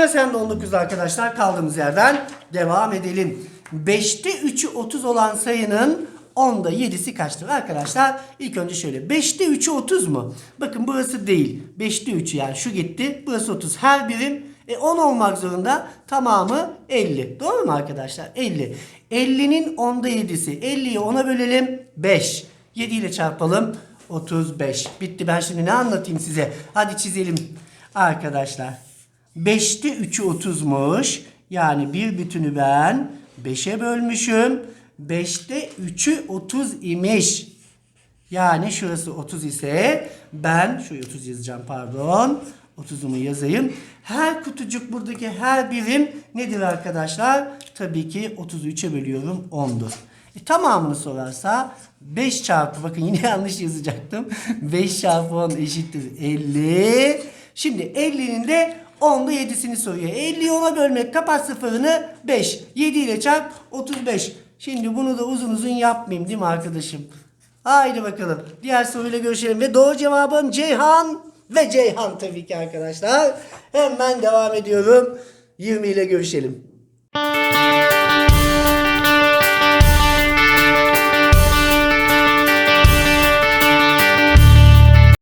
Sıra sende 19 arkadaşlar. Kaldığımız yerden devam edelim. 5'te 3'ü 30 olan sayının 10'da 7'si kaçtır arkadaşlar? İlk önce şöyle. 5'te 3'ü 30 mu? Bakın burası değil. 5'te 3'ü yani şu gitti. Burası 30. Her birim e, 10 olmak zorunda. Tamamı 50. Doğru mu arkadaşlar? 50. 50'nin 10'da 7'si. 50'yi 10'a bölelim. 5. 7 ile çarpalım. 35. Bitti. Ben şimdi ne anlatayım size? Hadi çizelim arkadaşlar. 5'te 3'ü 30'muş. Yani bir bütünü ben 5'e bölmüşüm. 5'te 3'ü 30 imiş. Yani şurası 30 ise ben şuraya 30 yazacağım pardon. 30'umu yazayım. Her kutucuk buradaki her birim nedir arkadaşlar? Tabii ki 30'u 3'e bölüyorum 10'dur. E, tamamını sorarsa 5 çarpı bakın yine yanlış yazacaktım. 5 çarpı 10 eşittir 50. Şimdi 50'nin de 10'da 7'sini soruyor. 50'yi 10'a bölmek kapat sıfırını 5. 7 ile çarp 35. Şimdi bunu da uzun uzun yapmayayım değil mi arkadaşım? Haydi bakalım. Diğer soruyla görüşelim. Ve doğru cevabım Ceyhan ve Ceyhan tabii ki arkadaşlar. Hemen devam ediyorum. 20 ile görüşelim.